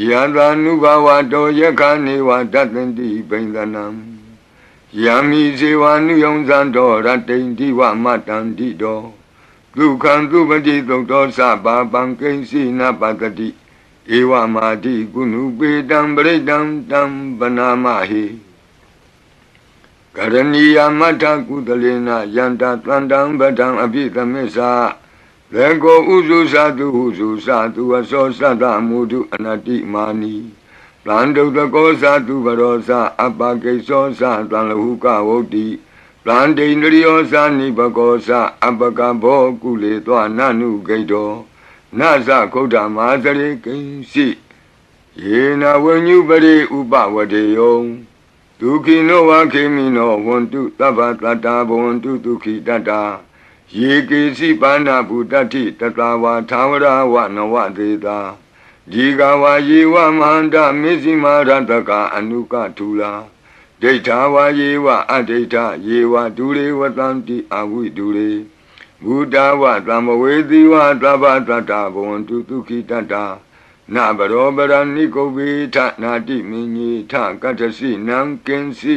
ယတာနုဘဝတောယခနေဝတတ္တန္တိပိန္ဒနံယံမိဇေဝနုယုံဇံတော်ရတ္တိန္တိဝမတ္တန္တိတောဒုက္ခံသူပတိသုတ်တော်သဗ္ဗပံကိဉ္စီနပတ္တိဧဝမာတိကုဏုပေတံပရိတံတံပနာမဟိကရဏီယမတ္ထကုသလေနယန္တတန္တံပဒံအပိသမစ္ဆာ လေကိုဥစုသတုဟုစုသတုအစောသတ္တမုဒုအနတိမာနီတန်တုတကောသတုဘရောသအပကိသောသတံလဟုကဝုတ်တိတန်တိန္ဒရိယောသနိဘကောသအပကဘောကုလေသောနနုဂိတောနသခုဒ္ဓမာသရိကိဉ္စီယေနဝဉ္ညုပရိဥပဝတေယောဒုက္ခိနောဝခေမိနောဝန္တုတဗ္ဗတတ္တာဘဝန္တုဒုက္ခိတတ္တာ ယေကေစီပါဏဗုတ္တိတတဝါသာဝရဝနဝသေတာဒီကဝါယေဝမဟန္တမေဇိမာရတကအနုကထူလာဒိဋ္ဌာဝါယေဝအဒိဋ္ဌယေဝဒူရေဝတံတိအဝိဒူရေဘုဒ္ဓဝသံမဝေတိဝသဗ္ဗတတ္တာဘဝန္တုဒုက္ခိတတ္တာနဘရောပရဏိကုဗေထနာတိမင်းကြီးထကတ္တစီနံကင်စီ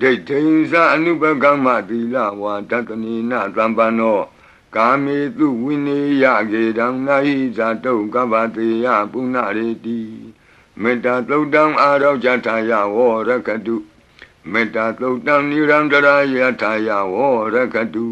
ဒိဋ္ဌိဉ္စအနုပကမ္မသီလဝါတတနိနသံပန္နောကာမေတုဝိနေယကေတံနာဟိဇာတုကဗ္ဗတေယပုဏ္ဏရေတိမေတ္တာသုတ်တံအာရောဇထာယဝရကတုမေတ္တာသုတ်တံနိရန္တရာယထာယဝရကတု